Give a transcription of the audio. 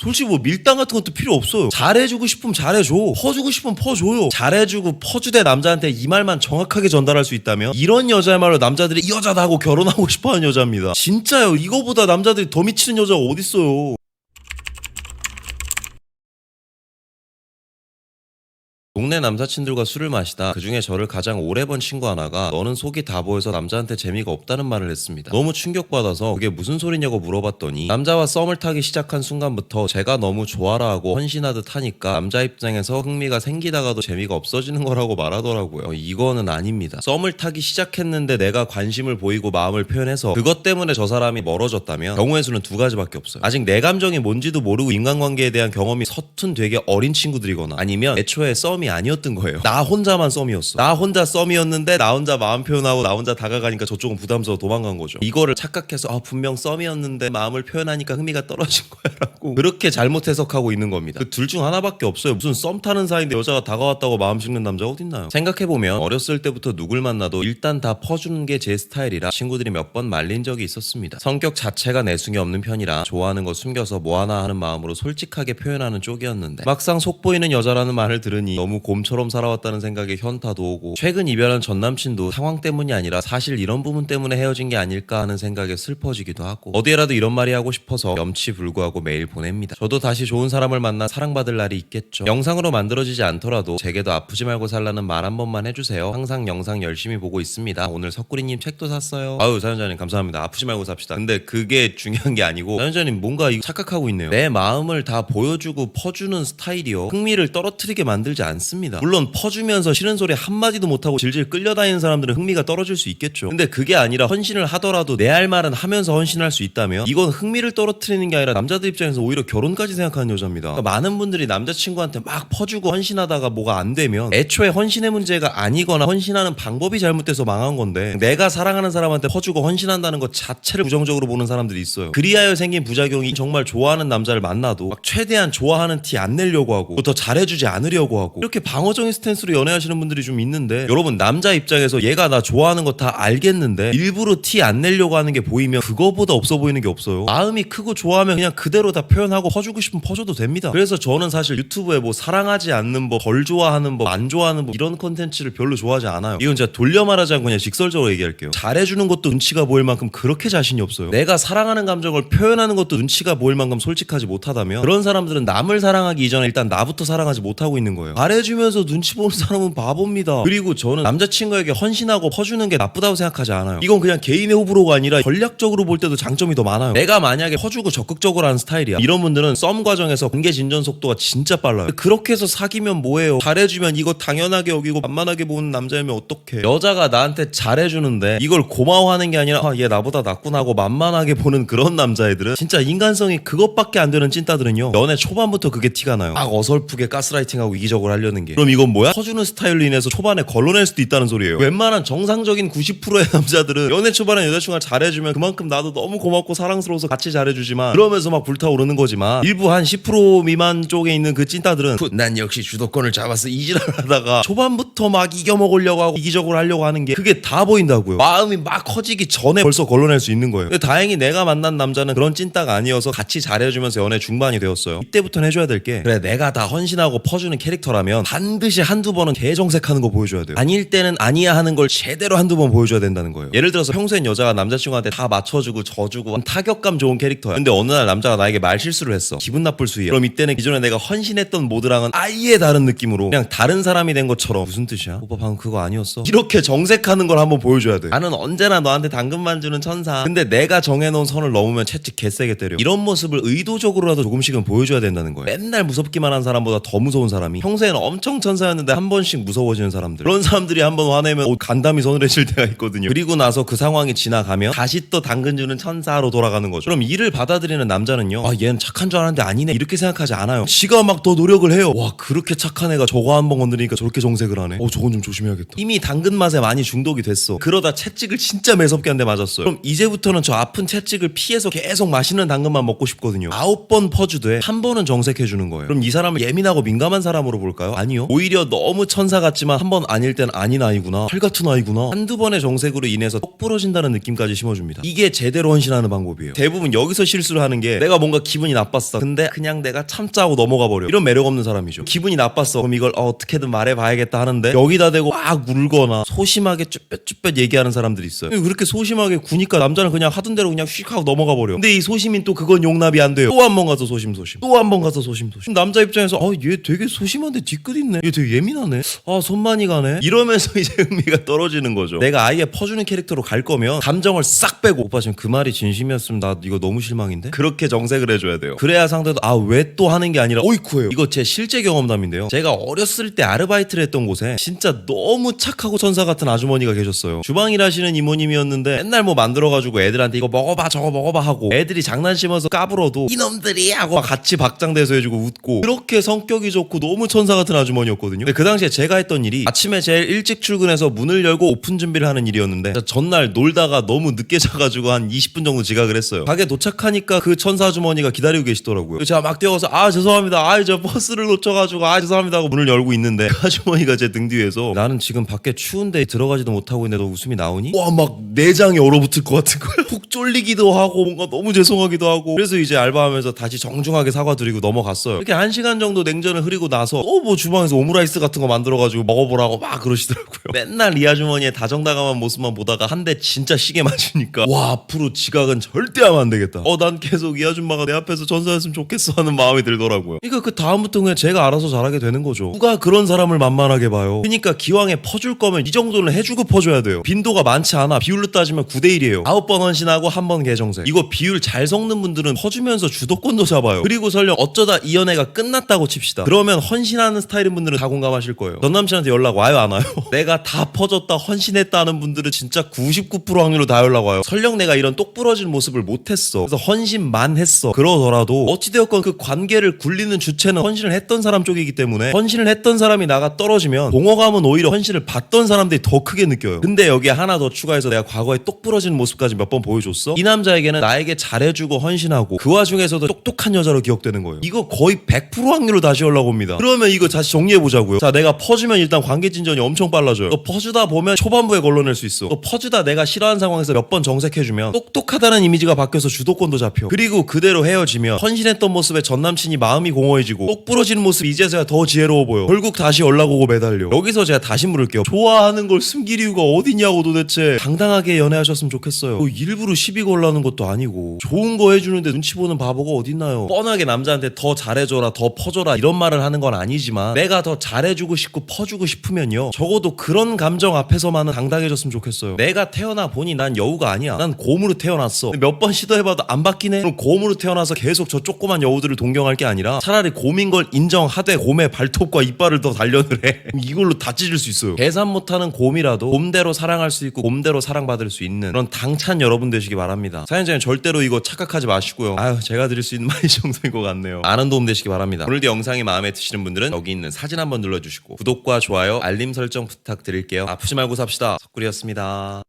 솔직히 뭐 밀당 같은 것도 필요 없어요. 잘해주고 싶으면 잘해줘. 퍼주고 싶으면 퍼줘요. 잘해주고 퍼주대 남자한테 이 말만 정확하게 전달할 수 있다면 이런 여자야말로 남자들이 이 여자다 하고 결혼하고 싶어하는 여자입니다. 진짜요. 이거보다 남자들이 더 미치는 여자가 어딨어요. 동네 남사친들과 술을 마시다 그중에 저를 가장 오래 본 친구 하나가 너는 속이 다 보여서 남자한테 재미가 없다는 말을 했습니다. 너무 충격받아서 그게 무슨 소리냐고 물어봤더니 남자와 썸을 타기 시작한 순간부터 제가 너무 좋아라 하고 헌신하듯 하니까 남자 입장에서 흥미가 생기다가도 재미가 없어지는 거라고 말하더라고요. 어, 이거는 아닙니다. 썸을 타기 시작했는데 내가 관심을 보이고 마음을 표현해서 그것 때문에 저 사람이 멀어졌다면 경우의 수는 두 가지밖에 없어요. 아직 내 감정이 뭔지도 모르고 인간관계에 대한 경험이 서툰 되게 어린 친구들이거나 아니면 애초에 썸이 아니었던 거예요. 나 혼자만 썸이었어. 나 혼자 썸이었는데 나 혼자 마음 표현하고 나 혼자 다가가니까 저쪽은 부담스러워 도망간 거죠. 이거를 착각해서 아 분명 썸이었는데 마음을 표현하니까 흥미가 떨어진 거야라고 그렇게 잘못 해석하고 있는 겁니다. 그 둘 중 하나밖에 없어요. 무슨 썸 타는 사이인데 여자가 다가왔다고 마음 식는 남자 어딨나요? 생각해 보면 어렸을 때부터 누굴 만나도 일단 다 퍼주는 게 제 스타일이라 친구들이 몇 번 말린 적이 있었습니다. 성격 자체가 내숭이 없는 편이라 좋아하는 거 숨겨서 뭐 하나 하는 마음으로 솔직하게 표현하는 쪽이었는데 막상 속 보이는 여자라는 말을 들으니 너무 곰처럼 살아왔다는 생각에 현타도 오고 최근 이별한 전 남친도 상황 때문이 아니라 사실 이런 부분 때문에 헤어진 게 아닐까 하는 생각에 슬퍼지기도 하고 어디에라도 이런 말이 하고 싶어서 염치 불구하고 메일 보냅니다. 저도 다시 좋은 사람을 만나 사랑받을 날이 있겠죠. 영상으로 만들어지지 않더라도 제게도 아프지 말고 살라는 말 한 번만 해주세요. 항상 영상 열심히 보고 있습니다. 오늘 석구리님 책도 샀어요. 아유 사연자님 감사합니다. 아프지 말고 삽시다. 근데 그게 중요한 게 아니고 사연자님 뭔가 착각하고 있네요. 내 마음을 다 보여주고 퍼주는 스타일이요. 흥미를 떨어뜨리게 만들지 않습니다. 물론 퍼주면서 싫은 소리 한마디도 못하고 질질 끌려다니는 사람들은 흥미가 떨어질 수 있겠죠. 근데 그게 아니라 헌신을 하더라도 내 할 말은 하면서 헌신할 수 있다면 이건 흥미를 떨어뜨리는 게 아니라 남자들 입장에서 오히려 결혼까지 생각하는 여자입니다. 그러니까 많은 분들이 남자친구한테 막 퍼주고 헌신하다가 뭐가 안 되면 애초에 헌신의 문제가 아니거나 헌신하는 방법이 잘못돼서 망한 건데 내가 사랑하는 사람한테 퍼주고 헌신한다는 것 자체를 부정적으로 보는 사람들이 있어요. 그리하여 생긴 부작용이 정말 좋아하는 남자를 만나도 막 최대한 좋아하는 티 안 내려고 하고 또더 잘해주지 않으려고 하고 이렇게 방어적인 스탠스로 연애하시는 분들이 좀 있는데 여러분 남자 입장에서 얘가 나 좋아하는 거 다 알겠는데 일부러 티 안 내려고 하는 게 보이면 그거보다 없어 보이는 게 없어요. 마음이 크고 좋아하면 그냥 그대로 다 표현하고 퍼주고 싶으면 퍼줘도 됩니다. 그래서 저는 사실 유튜브에 뭐 사랑하지 않는 법, 덜 좋아하는 법, 안 좋아하는 법 이런 컨텐츠를 별로 좋아하지 않아요. 이건 제가 돌려 않고 그냥 직설적으로 얘기할게요. 잘해주는 것도 눈치가 보일 만큼 그렇게 자신이 없어요. 내가 사랑하는 감정을 표현하는 것도 눈치가 보일 만큼 솔직하지 못하다면 그런 사람들은 남을 사랑하기 이전에 일단 나부터 사랑하지 못하고 있는 거예요. 잘해주 면서 눈치 보는 사람은 바보입니다. 그리고 저는 남자친구에게 헌신하고 퍼주는 게 나쁘다고 생각하지 않아요. 이건 그냥 개인의 호불호가 아니라 전략적으로 볼 때도 장점이 더 많아요. 내가 만약에 퍼주고 적극적으로 하는 스타일이야. 이런 분들은 썸 과정에서 관계 진전 속도가 진짜 빨라요. 그렇게 해서 사귀면 뭐해요? 잘해주면 이거 당연하게 여기고 만만하게 보는 남자이면 어떡해? 여자가 나한테 잘해주는데 이걸 고마워하는 게 아니라 아, 얘 나보다 낫구나 하고 만만하게 보는 그런 남자애들은 진짜 인간성이 그것밖에 안 되는 찐따들은요. 연애 초반부터 그게 티가 나요. 막 어설프게 가스라이팅하고 이기적으로 하려는 게. 그럼 이건 뭐야? 퍼주는 스타일로 인해서 초반에 걸러낼 수도 있다는 소리예요. 웬만한 정상적인 90%의 남자들은 연애 초반에 여자친구가 잘해주면 그만큼 나도 너무 고맙고 사랑스러워서 같이 잘해주지만 그러면서 막 불타오르는 거지만 일부 한 10% 미만 쪽에 있는 그 찐따들은 푸, 난 역시 주도권을 잡았어 이지랄 하다가 초반부터 막 이겨먹으려고 하고 이기적으로 하려고 하는 게 그게 다 보인다고요. 마음이 막 커지기 전에 벌써 걸러낼 수 있는 거예요. 근데 다행히 내가 만난 남자는 그런 찐따가 아니어서 같이 잘해주면서 연애 중반이 되었어요. 이때부터는 해줘야 될 게 그래 내가 다 헌신하고 퍼주는 캐릭터라면 반드시 한두 번은 개정색하는 거 보여줘야 돼요. 아닐 때는 아니야 하는 걸 제대로 한두 번 보여줘야 된다는 거예요. 예를 들어서 평소엔 여자가 남자친구한테 다 맞춰주고 져주고 타격감 좋은 캐릭터야. 근데 어느 날 남자가 나에게 말 실수를 했어. 기분 나쁠 수위에. 그럼 이때는 기존에 내가 헌신했던 모드랑은 아예 다른 느낌으로 그냥 다른 사람이 된 것처럼 무슨 뜻이야? 오빠 방금 그거 아니었어? 이렇게 정색하는 걸 한번 보여줘야 돼. 나는 언제나 너한테 당근만 주는 천사. 근데 내가 정해놓은 선을 넘으면 채찍 개세게 때려. 이런 모습을 의도적으로라도 조금씩은 보여줘야 된다는 거예요. 맨날 무섭기만 한 사람보다 더 무서운 사람이 평소에는 엄청 천사였는데 한 번씩 무서워지는 사람들. 그런 사람들이 한 번 화내면 어, 간담이 서늘해질 때가 있거든요. 그리고 나서 그 상황이 지나가면 다시 또 당근 주는 천사로 돌아가는 거죠. 그럼 이를 받아들이는 남자는요. 아 얘는 착한 줄 알았는데 아니네 이렇게 생각하지 않아요. 지가 막 더 노력을 해요. 와 그렇게 착한 애가 저거 한 번 건드리니까 저렇게 정색을 하네. 어 저건 좀 조심해야겠다. 이미 당근 맛에 많이 중독이 됐어. 그러다 채찍을 진짜 매섭게 한 대 맞았어요. 그럼 이제부터는 저 아픈 채찍을 피해서 계속 맛있는 당근만 먹고 싶거든요. 아홉 번 퍼주되 한 번은 정색해 주는 거예요. 그럼 이 사람을 예민하고 민감한 사람으로 볼까요? 아니요. 오히려 너무 천사 같지만 한 번 아닐 땐 아닌 아이구나. 활 같은 아이구나. 한두 번의 정색으로 인해서 똑 부러진다는 느낌까지 심어줍니다. 이게 제대로 헌신하는 방법이에요. 대부분 여기서 실수를 하는 게 내가 뭔가 기분이 나빴어. 근데 그냥 내가 참자고 넘어가 버려. 이런 매력 없는 사람이죠. 기분이 나빴어. 그럼 이걸 어, 어떻게든 말해봐야겠다 하는데 여기다 대고 막 울거나 소심하게 쭈뼛쭈뼛 얘기하는 사람들이 있어요. 그렇게 소심하게 구니까 남자는 그냥 하던 대로 그냥 휙 하고 넘어가 버려. 근데 이 소심인 또 그건 용납이 안 돼요. 또 한 번 가서 소심소심. 또 한 번 가서 소심소심. 남자 입장에서 어, 얘 되게 소심한데 뒤끝 있네. 얘 되게 예민하네. 아, 손 많이 가네. 이러면서 이제 흥미가 떨어지는 거죠. 내가 아예 퍼주는 캐릭터로 갈 거면 감정을 싹 빼고 오빠 지금 그 말이 진심이었으면 나 이거 너무 실망인데? 그렇게 정색을 해줘야 돼요. 그래야 상대도 아, 왜 또 하는 게 아니라 어이쿠예요. 이거 제 실제 경험담인데요. 제가 어렸을 때 아르바이트를 했던 곳에 진짜 너무 착하고 천사 같은 아주머니가 계셨어요. 주방 일 하시는 이모님이었는데 맨날 뭐 만들어가지고 애들한테 이거 먹어봐 저거 먹어봐 하고 애들이 장난치면서 까불어도 이놈들이 하고 막 같이 박장대소 해주고 웃고 그렇게 성격이 좋고 너무 천사 같은 아주머니였거든요. 근데 그 당시에 제가 했던 일이 아침에 제일 일찍 출근해서 문을 열고 오픈 준비를 하는 일이었는데 전날 놀다가 너무 늦게 자가지고 한 20분 정도 지각을 했어요. 가게 도착하니까 그 천사 아주머니가 기다리고 계시더라고요. 제가 막 뛰어가서 아 죄송합니다. 아 저 버스를 놓쳐가지고 아 죄송합니다 하고 문을 열고 있는데 그 아주머니가 제 등 뒤에서 나는 지금 밖에 추운데 들어가지도 못하고 있는데 너 웃음이 나오니? 와 막 내장이 얼어붙을 것 같은 거야. 푹 쫄리기도 하고 뭔가 너무 죄송하기도 하고 그래서 이제 알바하면서 다시 정중하게 사과드리고 넘어갔어요. 이렇게 한 시간 정도 냉전을 흐리고 나서 어뭐 주 방에서 오므라이스 같은 거 만들어가지고 먹어보라고 막 그러시더라고요. 맨날 이 아주머니의 다정다감한 모습만 보다가 한 대 진짜 시계 맞으니까 와 앞으로 지각은 절대 하면 안 되겠다. 어 난 계속 이 아줌마가 내 앞에서 전사했으면 좋겠어 하는 마음이 들더라고요. 그러니까 그 다음부터 그냥 제가 알아서 잘하게 되는 거죠. 누가 그런 사람을 만만하게 봐요. 그러니까 기왕에 퍼줄 거면 이 정도는 해주고 퍼줘야 돼요. 빈도가 많지 않아. 비율로 따지면 9대 1이에요. 아홉 번 헌신하고 한 번 개정색. 이거 비율 잘 섞는 분들은 퍼주면서 주도권도 잡아요. 그리고 설령 어쩌다 이 연애가 끝났다고 칩시다. 그러면 헌신하는 스타일 인 분들은 다 공감하실 거예요. 전 남친한테 연락 와요 안 와요? 내가 다 퍼줬다 헌신했다는 분들은 진짜 99% 확률로 다 연락 와요. 설령 내가 이런 똑 부러진 모습을 못했어. 그래서 헌신만 했어. 그러더라도 어찌되었건 그 관계를 굴리는 주체는 헌신을 했던 사람 쪽이기 때문에 헌신을 했던 사람이 나가 떨어지면 동호감은 오히려 헌신을 받던 사람들이 더 크게 느껴요. 근데 여기에 하나 더 추가해서 내가 과거에 똑 부러진 모습까지 몇 번 보여줬어? 이 남자에게는 나에게 잘해주고 헌신하고 그 와중에서도 똑똑한 여자로 기억되는 거예요. 이거 거의 100% 확률로 다시 연락 옵니다. 그러면 이거 다시 정리해 보자고요. 자, 내가 퍼주면 일단 관계 진전이 엄청 빨라져요. 너 퍼주다 보면 초반부에 걸러낼 수 있어. 너 퍼주다 내가 싫어하는 상황에서 몇 번 정색해주면 똑똑하다는 이미지가 바뀌어서 주도권도 잡혀. 그리고 그대로 헤어지면 헌신했던 모습에 전 남친이 마음이 공허해지고 똑 부러지는 모습 이제서야 더 지혜로워 보여. 결국 다시 연락 오고 매달려. 여기서 제가 다시 물을게요. 좋아하는 걸 숨길 이유가 어디냐고 도대체. 당당하게 연애하셨으면 좋겠어요. 뭐 일부러 시비 걸라는 것도 아니고 좋은 거 해주는데 눈치 보는 바보가 어딨나요? 뻔하게 남자한테 더 잘해줘라, 더 퍼줘라 이런 말을 하는 건 아니지만 내가 더 잘해주고 싶고 퍼주고 싶으면요. 적어도 그런 감정 앞에서만은 당당해졌으면 좋겠어요. 내가 태어나 보니 난 여우가 아니야. 난 곰으로 태어났어. 몇 번 시도해봐도 안 바뀌네. 그럼 곰으로 태어나서 계속 저 조그만 여우들을 동경할 게 아니라 차라리 곰인 걸 인정하되 곰의 발톱과 이빨을 더 단련을 해. 이걸로 다 찢을 수 있어요. 계산 못하는 곰이라도 곰대로 사랑할 수 있고 곰대로 사랑받을 수 있는 그런 당찬 여러분 되시기 바랍니다. 사연자님 절대로 이거 착각하지 마시고요. 아유 제가 드릴 수 있는 말이 이 정도인 것 같네요. 많은 도움 되시기 바랍니다. 오늘도 영상이 마음에 드시는 분들은 여기 있는 사진 한번 눌러주시고 구독과 좋아요, 알림 설정 부탁드릴게요. 아프지 말고 삽시다. 석구리였습니다.